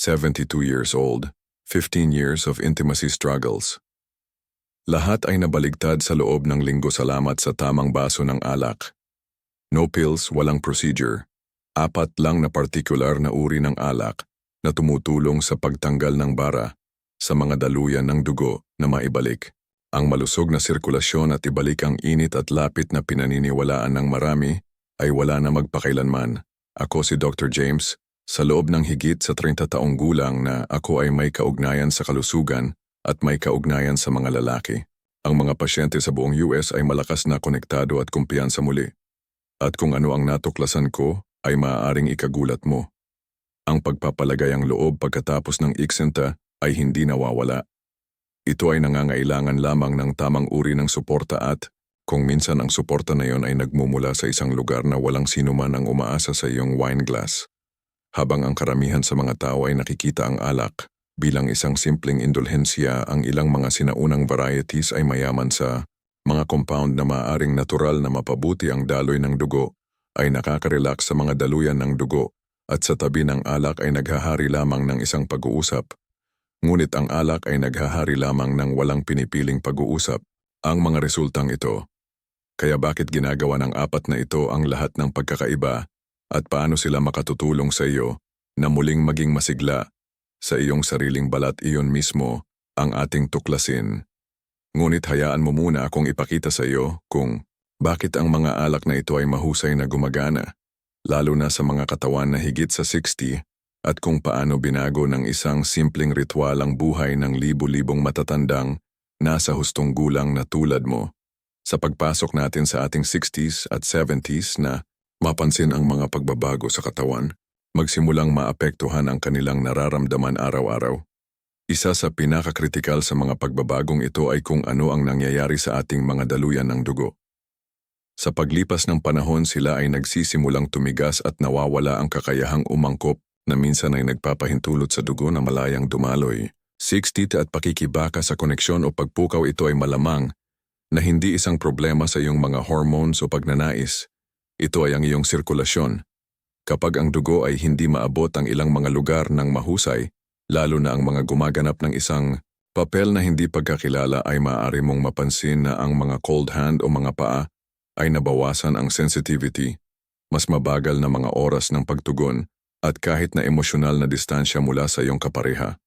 72 years old, 15 years of intimacy struggles. Lahat ay nabaligtad sa loob ng linggo salamat sa tamang baso ng alak. No pills, walang procedure. Apat lang na partikular na uri ng alak na tumutulong sa pagtanggal ng bara sa mga daluyan ng dugo na maibalik. Ang malusog na sirkulasyon at ibalik ang init at lapit na pinaniniwalaan ng marami ay wala na magpakailanman. Ako si Dr. James, sa loob ng higit sa 30 taong gulang na ako ay may kaugnayan sa kalusugan at may kaugnayan sa mga lalaki. Ang mga pasyente sa buong US ay malakas na konektado at kumpiyansa muli. At kung ano ang natuklasan ko ay maaaring ikagulat mo. Ang pagpapalagay ang loob pagkatapos ng iksenta ay hindi nawawala. Ito ay nangangailangan lamang ng tamang uri ng suporta at, kung minsan ang suporta na yon ay nagmumula sa isang lugar na walang sino man ang umaasa sa iyong wine glass. Habang ang karamihan sa mga tao ay nakikita ang alak bilang isang simpleng indulhensya, ang ilang mga sinaunang varieties ay mayaman sa mga compound na maaaring natural na mapabuti ang daloy ng dugo, ay nakaka-relax sa mga daluyan ng dugo, at sa tabi ng alak ay naghahari lamang ng isang pag-uusap Ngunit ang alak ay naghahari lamang ng walang pinipiling pag-uusap, ang mga resultang ito. Kaya bakit ginagawa ng apat na ito ang lahat ng pagkakaiba at paano sila makatutulong sa iyo na muling maging masigla sa iyong sariling balat iyon mismo ang ating tuklasin. Ngunit hayaan mo muna akong ipakita sa iyo kung bakit ang mga alak na ito ay mahusay na gumagana, lalo na sa mga katawan na higit sa 60 at kung paano binago ng isang simpleng ritual ang buhay ng libu-libong matatandang nasa hustong gulang na tulad mo. Sa pagpasok natin sa ating 60s at 70s na mapansin ang mga pagbabago sa katawan, magsimulang maapektuhan ang kanilang nararamdaman araw-araw. Isa sa pinakakritikal sa mga pagbabagong ito ay kung ano ang nangyayari sa ating mga daluyan ng dugo. Sa paglipas ng panahon sila ay nagsisimulang tumigas at nawawala ang kakayahang umangkop na minsan ay nagpapahintulot sa dugo na malayang dumaloy. 60 at pakikibaka sa koneksyon o pagpukaw ito ay malamang na hindi isang problema sa iyong mga hormones o pagnanais. Ito ay ang iyong sirkulasyon. Kapag ang dugo ay hindi maabot ang ilang mga lugar ng mahusay, lalo na ang mga gumaganap ng isang papel na hindi pagkakilala ay maaari mong mapansin na ang mga cold hand o mga paa ay nabawasan ang sensitivity, mas mabagal na mga oras ng pagtugon at kahit na emosyonal na distansya mula sa iyong kapareha,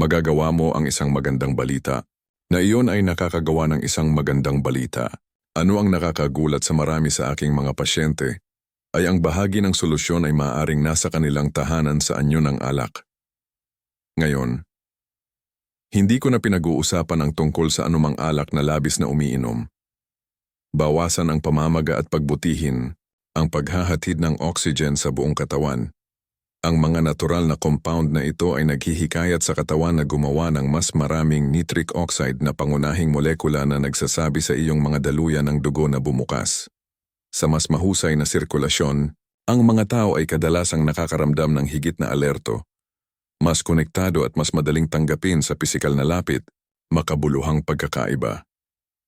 magagawa mo ang isang magandang balita na iyon ay nakakagawa ng isang magandang balita. Ano ang nakakagulat sa marami sa aking mga pasyente ay ang bahagi ng solusyon ay maaaring nasa kanilang tahanan sa anyo ng alak. Ngayon, hindi ko na pinag-uusapan ang tungkol sa anumang alak na labis na umiinom. Bawasan ang pamamaga at pagbutihin ang paghahatid ng oxygen sa buong katawan ang mga natural na compound na ito ay naghihikayat sa katawan na gumawa ng mas maraming nitric oxide na pangunahing molekula na nagsasabi sa iyong mga daluyan ng dugo na bumukas. Sa mas mahusay na sirkulasyon, ang mga tao ay kadalasang nakakaramdam ng higit na alerto, mas konektado at mas madaling tanggapin sa pisikal na lapit, makabuluhang pagkakaiba.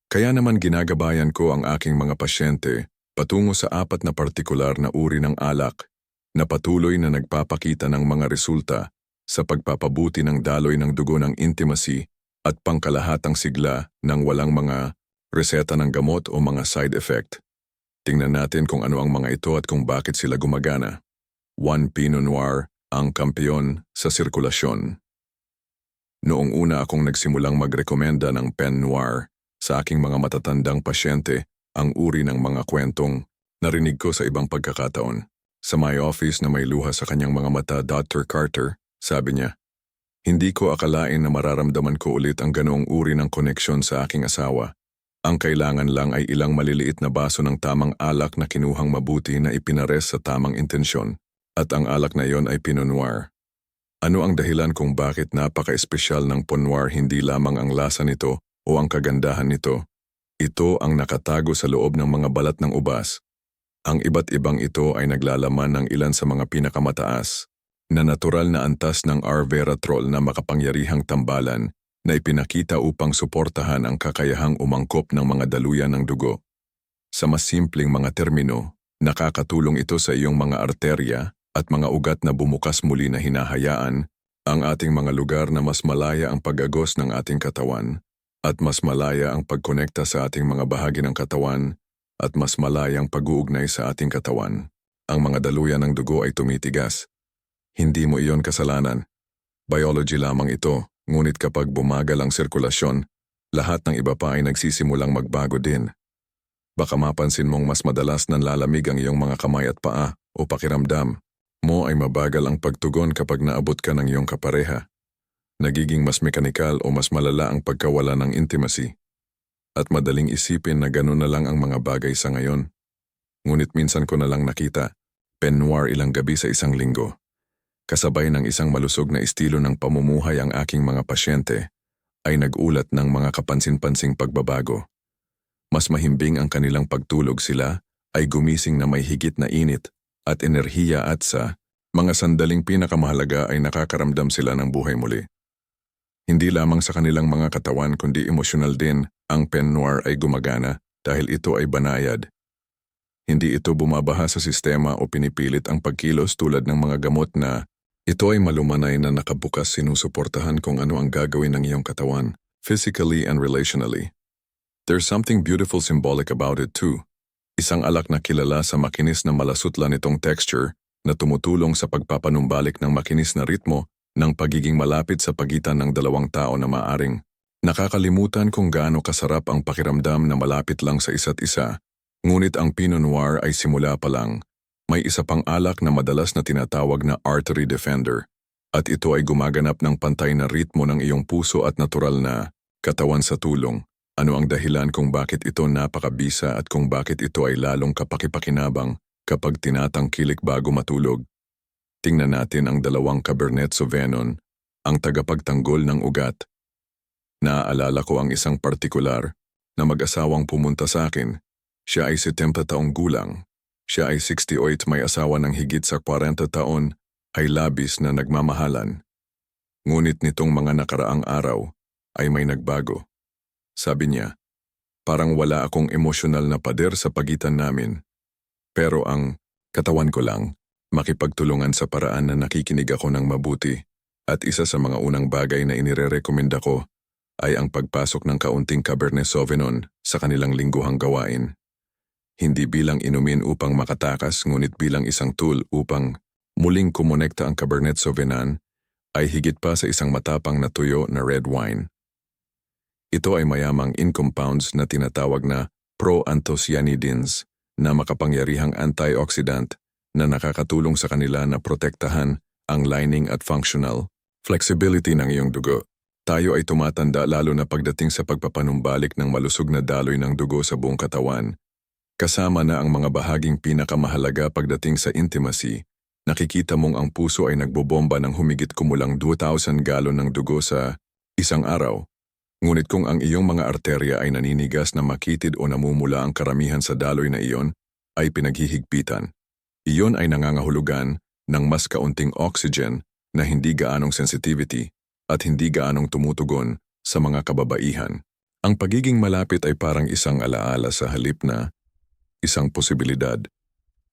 Kaya naman ginagabayan ko ang aking mga pasyente patungo sa apat na partikular na uri ng alak na patuloy na nagpapakita ng mga resulta sa pagpapabuti ng daloy ng dugo ng intimacy at pangkalahatang sigla ng walang mga reseta ng gamot o mga side effect. Tingnan natin kung ano ang mga ito at kung bakit sila gumagana. 1 Pinot Noir, ang kampeyon sa sirkulasyon. Noong una akong nagsimulang magrekomenda ng Pen Noir sa aking mga matatandang pasyente ang uri ng mga kwentong narinig ko sa ibang pagkakataon. Sa my office na may luha sa kanyang mga mata, Dr. Carter, sabi niya, Hindi ko akalain na mararamdaman ko ulit ang ganoong uri ng koneksyon sa aking asawa. Ang kailangan lang ay ilang maliliit na baso ng tamang alak na kinuhang mabuti na ipinares sa tamang intensyon. At ang alak na iyon ay Pinot Noir. Ano ang dahilan kung bakit napaka-espesyal ng Noir hindi lamang ang lasa nito o ang kagandahan nito? Ito ang nakatago sa loob ng mga balat ng ubas ang iba't ibang ito ay naglalaman ng ilan sa mga pinakamataas na natural na antas ng arveratrol na makapangyarihang tambalan na ipinakita upang suportahan ang kakayahang umangkop ng mga daluyan ng dugo. Sa mas simpleng mga termino, nakakatulong ito sa iyong mga arterya at mga ugat na bumukas muli na hinahayaan Ang ating mga lugar na mas malaya ang pag-agos ng ating katawan at mas malaya ang pagkonekta sa ating mga bahagi ng katawan at mas malaya ang pag-uugnay sa ating katawan. Ang mga daluyan ng dugo ay tumitigas. Hindi mo iyon kasalanan. Biology lamang ito, ngunit kapag bumagal ang sirkulasyon, lahat ng iba pa ay nagsisimulang magbago din. Baka mapansin mong mas madalas nanlalamig ang iyong mga kamay at paa o pakiramdam mo ay mabagal ang pagtugon kapag naabot ka ng iyong kapareha. Nagiging mas mekanikal o mas malala ang pagkawala ng intimacy. At madaling isipin na gano'n na lang ang mga bagay sa ngayon. Ngunit minsan ko na lang nakita, pen noir ilang gabi sa isang linggo. Kasabay ng isang malusog na estilo ng pamumuhay ang aking mga pasyente, ay nagulat ng mga kapansin-pansing pagbabago. Mas mahimbing ang kanilang pagtulog sila ay gumising na may higit na init at enerhiya at sa mga sandaling pinakamahalaga ay nakakaramdam sila ng buhay muli. Hindi lamang sa kanilang mga katawan kundi emosyonal din ang pen noir ay gumagana dahil ito ay banayad. Hindi ito bumabaha sa sistema o pinipilit ang pagkilos tulad ng mga gamot na ito ay malumanay na nakabukas sinusuportahan kung ano ang gagawin ng iyong katawan, physically and relationally. There's something beautiful symbolic about it too. Isang alak na kilala sa makinis na malasutla nitong texture na tumutulong sa pagpapanumbalik ng makinis na ritmo ng pagiging malapit sa pagitan ng dalawang tao na maaring. Nakakalimutan kung gaano kasarap ang pakiramdam na malapit lang sa isa't isa, ngunit ang Pinot Noir ay simula pa lang. May isa pang alak na madalas na tinatawag na artery defender, at ito ay gumaganap ng pantay na ritmo ng iyong puso at natural na katawan sa tulong. Ano ang dahilan kung bakit ito napakabisa at kung bakit ito ay lalong kapakipakinabang kapag tinatangkilik bago matulog? Tingnan natin ang dalawang Cabernet Sauvignon, ang tagapagtanggol ng ugat. Naaalala ko ang isang partikular na mag-asawang pumunta sa akin. Siya ay 70 taong gulang. Siya ay 68 may asawa ng higit sa 40 taon ay labis na nagmamahalan. Ngunit nitong mga nakaraang araw ay may nagbago. Sabi niya, parang wala akong emosyonal na pader sa pagitan namin. Pero ang katawan ko lang, makipagtulungan sa paraan na nakikinig ako ng mabuti. At isa sa mga unang bagay na inirerekomenda ko ay ang pagpasok ng kaunting Cabernet Sauvignon sa kanilang lingguhang gawain. Hindi bilang inumin upang makatakas ngunit bilang isang tool upang muling kumonekta ang Cabernet Sauvignon ay higit pa sa isang matapang na tuyo na red wine. Ito ay mayamang in compounds na tinatawag na proanthocyanidins na makapangyarihang antioxidant na nakakatulong sa kanila na protektahan ang lining at functional flexibility ng iyong dugo. Tayo ay tumatanda lalo na pagdating sa pagpapanumbalik ng malusog na daloy ng dugo sa buong katawan. Kasama na ang mga bahaging pinakamahalaga pagdating sa intimacy, nakikita mong ang puso ay nagbobomba ng humigit kumulang 2,000 galon ng dugo sa isang araw. Ngunit kung ang iyong mga arterya ay naninigas na makitid o namumula ang karamihan sa daloy na iyon, ay pinaghihigpitan. Iyon ay nangangahulugan ng mas kaunting oxygen na hindi gaanong sensitivity at hindi gaanong tumutugon sa mga kababaihan. Ang pagiging malapit ay parang isang alaala sa halip na isang posibilidad.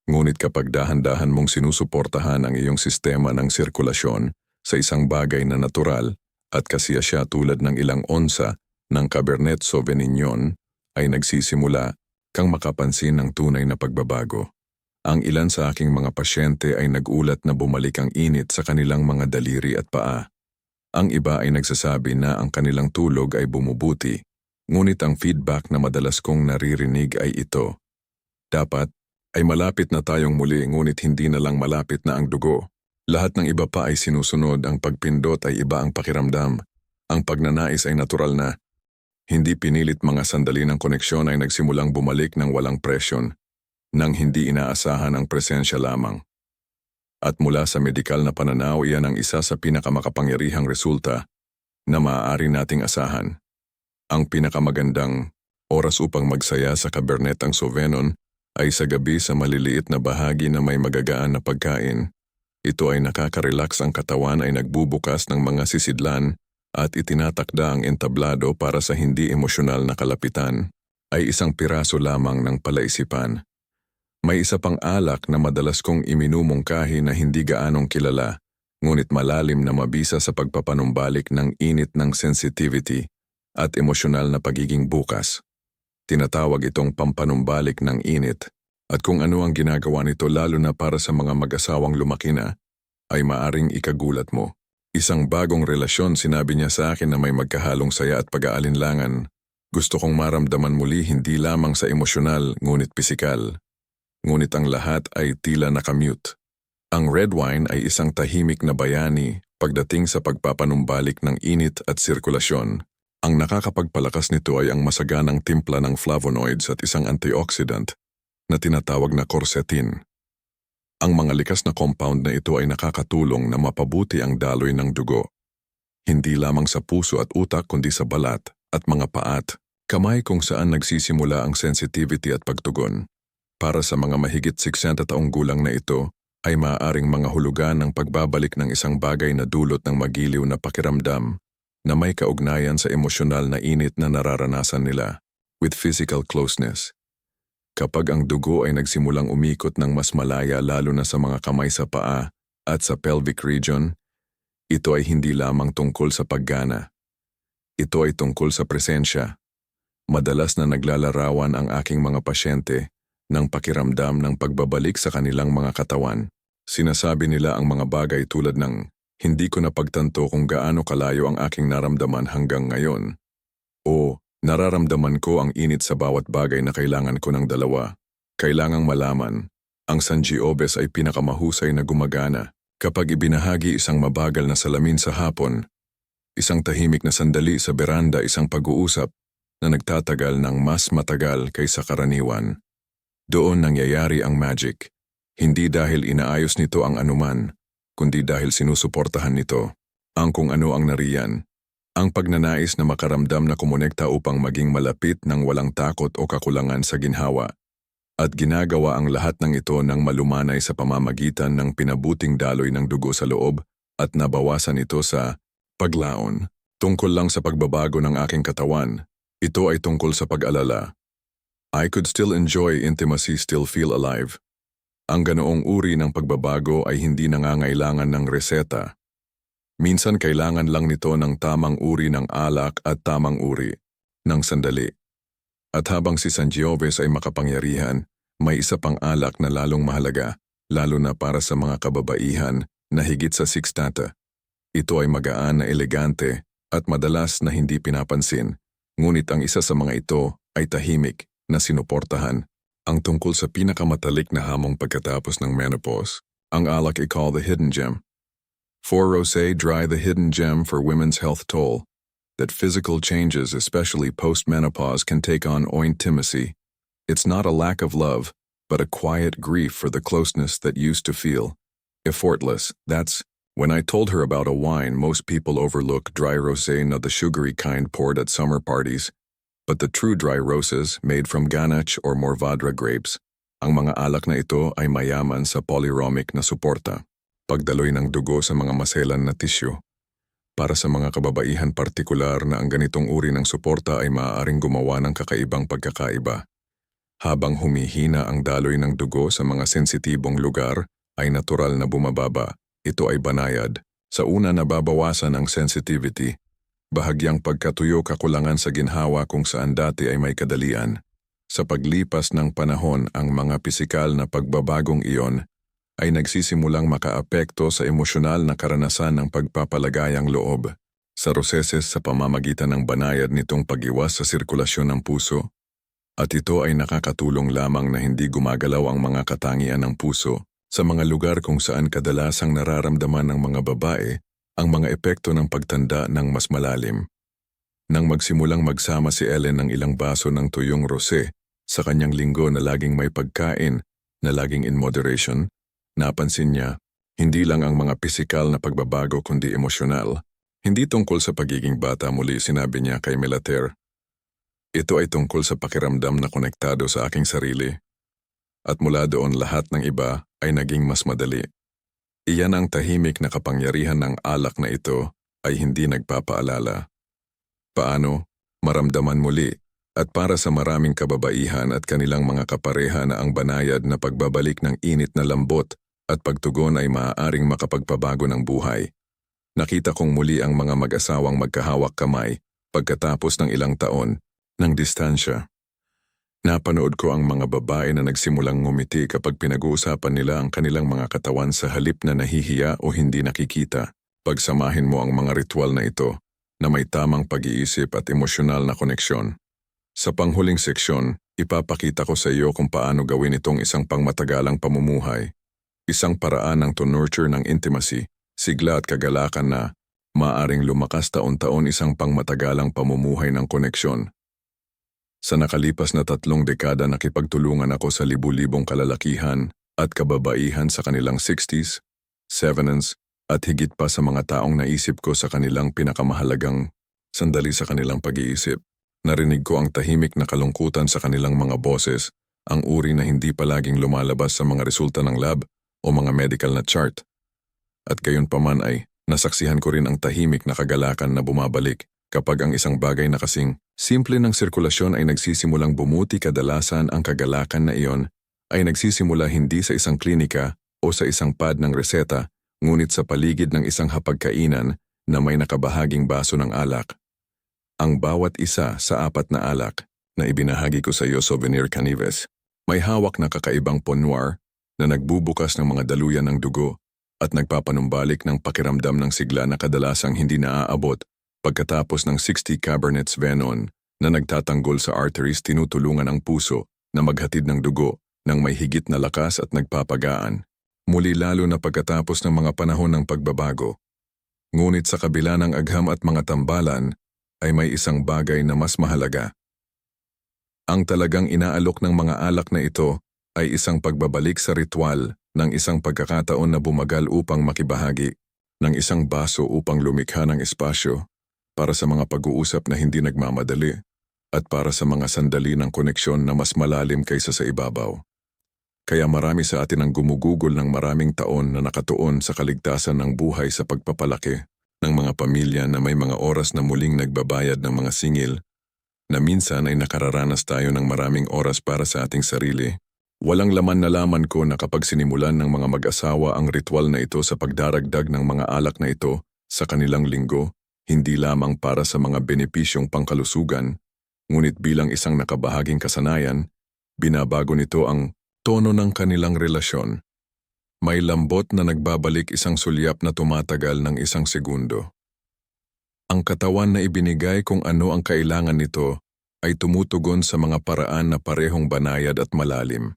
Ngunit kapag dahan-dahan mong sinusuportahan ang iyong sistema ng sirkulasyon sa isang bagay na natural, at kasiya siya tulad ng ilang onsa ng Cabernet Sauvignon ay nagsisimula kang makapansin ng tunay na pagbabago. Ang ilan sa aking mga pasyente ay nagulat na bumalik ang init sa kanilang mga daliri at paa. Ang iba ay nagsasabi na ang kanilang tulog ay bumubuti, ngunit ang feedback na madalas kong naririnig ay ito. Dapat ay malapit na tayong muli ngunit hindi na lang malapit na ang dugo. Lahat ng iba pa ay sinusunod, ang pagpindot ay iba ang pakiramdam. Ang pagnanais ay natural na. Hindi pinilit mga sandali ng koneksyon ay nagsimulang bumalik ng walang presyon, nang hindi inaasahan ang presensya lamang. At mula sa medikal na pananaw, iyan ang isa sa pinakamakapangyarihang resulta na maaari nating asahan. Ang pinakamagandang oras upang magsaya sa Cabernet ang Sauvignon ay sa gabi sa maliliit na bahagi na may magagaan na pagkain ito ay nakaka-relax ang katawan ay nagbubukas ng mga sisidlan at itinatakda ang entablado para sa hindi emosyonal na kalapitan ay isang piraso lamang ng palaisipan. May isa pang alak na madalas kong iminumong kahi na hindi gaanong kilala. ngunit malalim na mabisa sa pagpapanumbalik ng init ng sensitivity at emosyonal na pagiging bukas. Tinatawag itong pampanumbalik ng init at kung ano ang ginagawa nito lalo na para sa mga mag-asawang lumaki na, ay maaring ikagulat mo. Isang bagong relasyon sinabi niya sa akin na may magkahalong saya at pag-aalinlangan. Gusto kong maramdaman muli hindi lamang sa emosyonal ngunit pisikal. Ngunit ang lahat ay tila nakamute. Ang red wine ay isang tahimik na bayani pagdating sa pagpapanumbalik ng init at sirkulasyon. Ang nakakapagpalakas nito ay ang masaganang timpla ng flavonoids at isang antioxidant na tinatawag na quercetin. Ang mga likas na compound na ito ay nakakatulong na mapabuti ang daloy ng dugo. Hindi lamang sa puso at utak kundi sa balat at mga paat, kamay kung saan nagsisimula ang sensitivity at pagtugon. Para sa mga mahigit 60 taong gulang na ito, ay maaaring mga hulugan ng pagbabalik ng isang bagay na dulot ng magiliw na pakiramdam na may kaugnayan sa emosyonal na init na nararanasan nila with physical closeness. Kapag ang dugo ay nagsimulang umikot ng mas malaya lalo na sa mga kamay sa paa at sa pelvic region, ito ay hindi lamang tungkol sa paggana. Ito ay tungkol sa presensya. Madalas na naglalarawan ang aking mga pasyente ng pakiramdam ng pagbabalik sa kanilang mga katawan. Sinasabi nila ang mga bagay tulad ng hindi ko napagtanto kung gaano kalayo ang aking naramdaman hanggang ngayon. O Nararamdaman ko ang init sa bawat bagay na kailangan ko ng dalawa. Kailangang malaman, ang Sanjiobes ay pinakamahusay na gumagana kapag ibinahagi isang mabagal na salamin sa hapon, isang tahimik na sandali sa beranda isang pag-uusap na nagtatagal ng mas matagal kaysa karaniwan. Doon nangyayari ang magic, hindi dahil inaayos nito ang anuman, kundi dahil sinusuportahan nito ang kung ano ang nariyan ang pagnanais na makaramdam na kumonekta upang maging malapit ng walang takot o kakulangan sa ginhawa. At ginagawa ang lahat ng ito ng malumanay sa pamamagitan ng pinabuting daloy ng dugo sa loob at nabawasan ito sa paglaon. Tungkol lang sa pagbabago ng aking katawan, ito ay tungkol sa pag-alala. I could still enjoy intimacy, still feel alive. Ang ganoong uri ng pagbabago ay hindi nangangailangan ng reseta Minsan kailangan lang nito ng tamang uri ng alak at tamang uri ng sandali. At habang si Sangiovese ay makapangyarihan, may isa pang alak na lalong mahalaga, lalo na para sa mga kababaihan na higit sa sixtata. Ito ay magaan na elegante at madalas na hindi pinapansin, ngunit ang isa sa mga ito ay tahimik na sinuportahan. Ang tungkol sa pinakamatalik na hamong pagkatapos ng menopause, ang alak ay called the hidden gem For Rosé dry the hidden gem for women's health toll, that physical changes, especially post-menopause, can take on ointimacy. It's not a lack of love, but a quiet grief for the closeness that used to feel. Effortless, that's when I told her about a wine most people overlook dry rosé not the sugary kind poured at summer parties, but the true dry roses made from Ganache or Morvadra grapes. Ang mga alak na ito ay mayaman sa polyromic na suporta. pagdaloy ng dugo sa mga maselan na tisyo. Para sa mga kababaihan partikular na ang ganitong uri ng suporta ay maaaring gumawa ng kakaibang pagkakaiba. Habang humihina ang daloy ng dugo sa mga sensitibong lugar, ay natural na bumababa. Ito ay banayad. Sa una nababawasan ang sensitivity. Bahagyang pagkatuyo kakulangan sa ginhawa kung saan dati ay may kadalian. Sa paglipas ng panahon ang mga pisikal na pagbabagong iyon ay nagsisimulang makaapekto sa emosyonal na karanasan ng pagpapalagayang loob sa roseses sa pamamagitan ng banayad nitong pagiwas sa sirkulasyon ng puso. At ito ay nakakatulong lamang na hindi gumagalaw ang mga katangian ng puso sa mga lugar kung saan kadalasang nararamdaman ng mga babae ang mga epekto ng pagtanda ng mas malalim. Nang magsimulang magsama si Ellen ng ilang baso ng tuyong rosé sa kanyang linggo na laging may pagkain na laging in moderation, Napansin niya, hindi lang ang mga pisikal na pagbabago kundi emosyonal. Hindi tungkol sa pagiging bata muli sinabi niya kay Melater. Ito ay tungkol sa pakiramdam na konektado sa aking sarili. At mula doon lahat ng iba ay naging mas madali. Iyan ang tahimik na kapangyarihan ng alak na ito ay hindi nagpapaalala. Paano? Maramdaman muli at para sa maraming kababaihan at kanilang mga kapareha na ang banayad na pagbabalik ng init na lambot at pagtugon ay maaaring makapagpabago ng buhay. Nakita kong muli ang mga mag-asawang magkahawak kamay pagkatapos ng ilang taon ng distansya. Napanood ko ang mga babae na nagsimulang ngumiti kapag pinag-uusapan nila ang kanilang mga katawan sa halip na nahihiya o hindi nakikita. Pagsamahin mo ang mga ritual na ito na may tamang pag-iisip at emosyonal na koneksyon. Sa panghuling seksyon, ipapakita ko sa iyo kung paano gawin itong isang pangmatagalang pamumuhay. Isang paraan ng to nurture ng intimacy, sigla at kagalakan na maaring lumakas taon-taon isang pangmatagalang pamumuhay ng koneksyon. Sa nakalipas na tatlong dekada nakipagtulungan ako sa libu-libong kalalakihan at kababaihan sa kanilang 60s, 70s at higit pa sa mga taong naisip ko sa kanilang pinakamahalagang sandali sa kanilang pag-iisip. Narinig ko ang tahimik na kalungkutan sa kanilang mga boses, ang uri na hindi palaging lumalabas sa mga resulta ng lab o mga medical na chart. At gayon paman ay nasaksihan ko rin ang tahimik na kagalakan na bumabalik kapag ang isang bagay na kasing simple ng sirkulasyon ay nagsisimulang bumuti kadalasan ang kagalakan na iyon ay nagsisimula hindi sa isang klinika o sa isang pad ng reseta, ngunit sa paligid ng isang hapagkainan na may nakabahaging baso ng alak. Ang bawat isa sa apat na alak na ibinahagi ko sa iyo Souvenir Canives, may hawak na kakaibang ponwar na nagbubukas ng mga daluyan ng dugo at nagpapanumbalik ng pakiramdam ng sigla na kadalasang hindi naaabot Pagkatapos ng 60 Cabernets Venon na nagtatanggol sa arteries tinutulungan ang puso na maghatid ng dugo ng may higit na lakas at nagpapagaan. Muli lalo na pagkatapos ng mga panahon ng pagbabago. Ngunit sa kabila ng agham at mga tambalan ay may isang bagay na mas mahalaga. Ang talagang inaalok ng mga alak na ito ay isang pagbabalik sa ritual ng isang pagkakataon na bumagal upang makibahagi, ng isang baso upang lumikha ng espasyo para sa mga pag-uusap na hindi nagmamadali at para sa mga sandali ng koneksyon na mas malalim kaysa sa ibabaw. Kaya marami sa atin ang gumugugol ng maraming taon na nakatuon sa kaligtasan ng buhay sa pagpapalaki ng mga pamilya na may mga oras na muling nagbabayad ng mga singil na minsan ay nakararanas tayo ng maraming oras para sa ating sarili. Walang laman na laman ko na kapag sinimulan ng mga mag-asawa ang ritual na ito sa pagdaragdag ng mga alak na ito sa kanilang linggo, hindi lamang para sa mga benepisyong pangkalusugan, ngunit bilang isang nakabahaging kasanayan, binabago nito ang tono ng kanilang relasyon. May lambot na nagbabalik isang sulyap na tumatagal ng isang segundo. Ang katawan na ibinigay kung ano ang kailangan nito ay tumutugon sa mga paraan na parehong banayad at malalim.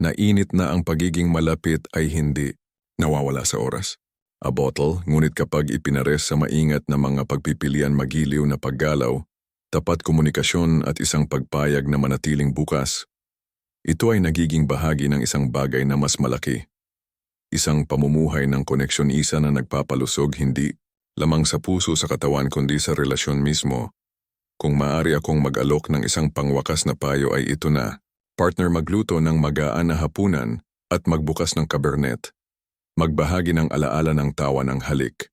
Nainit na ang pagiging malapit ay hindi nawawala sa oras a bottle, ngunit kapag ipinares sa maingat na mga pagpipilian magiliw na paggalaw, tapat komunikasyon at isang pagpayag na manatiling bukas, ito ay nagiging bahagi ng isang bagay na mas malaki. Isang pamumuhay ng koneksyon isa na nagpapalusog hindi lamang sa puso sa katawan kundi sa relasyon mismo. Kung maaari akong mag-alok ng isang pangwakas na payo ay ito na, partner magluto ng magaan na hapunan at magbukas ng kabernet Magbahagi ng alaala ng tawa ng halik.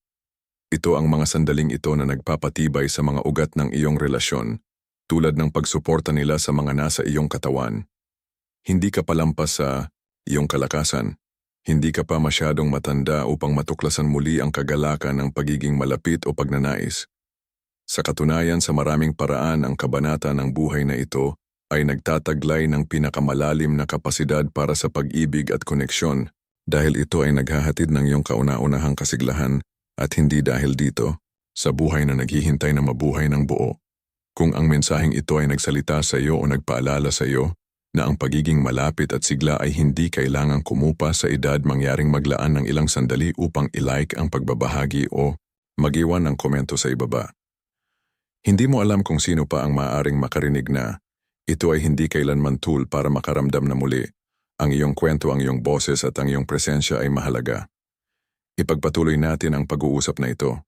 Ito ang mga sandaling ito na nagpapatibay sa mga ugat ng iyong relasyon, tulad ng pagsuporta nila sa mga nasa iyong katawan. Hindi ka palampas sa iyong kalakasan. Hindi ka pa masyadong matanda upang matuklasan muli ang kagalakan ng pagiging malapit o pagnanais. Sa katunayan sa maraming paraan ang kabanata ng buhay na ito ay nagtataglay ng pinakamalalim na kapasidad para sa pag-ibig at koneksyon dahil ito ay naghahatid ng iyong kauna-unahang kasiglahan at hindi dahil dito, sa buhay na naghihintay na mabuhay ng buo. Kung ang mensaheng ito ay nagsalita sa iyo o nagpaalala sa iyo na ang pagiging malapit at sigla ay hindi kailangang kumupa sa edad mangyaring maglaan ng ilang sandali upang ilike ang pagbabahagi o magiwan ng komento sa ibaba. Hindi mo alam kung sino pa ang maaaring makarinig na ito ay hindi kailanman tool para makaramdam na muli ang iyong kwento, ang iyong boses at ang iyong presensya ay mahalaga. Ipagpatuloy natin ang pag-uusap na ito.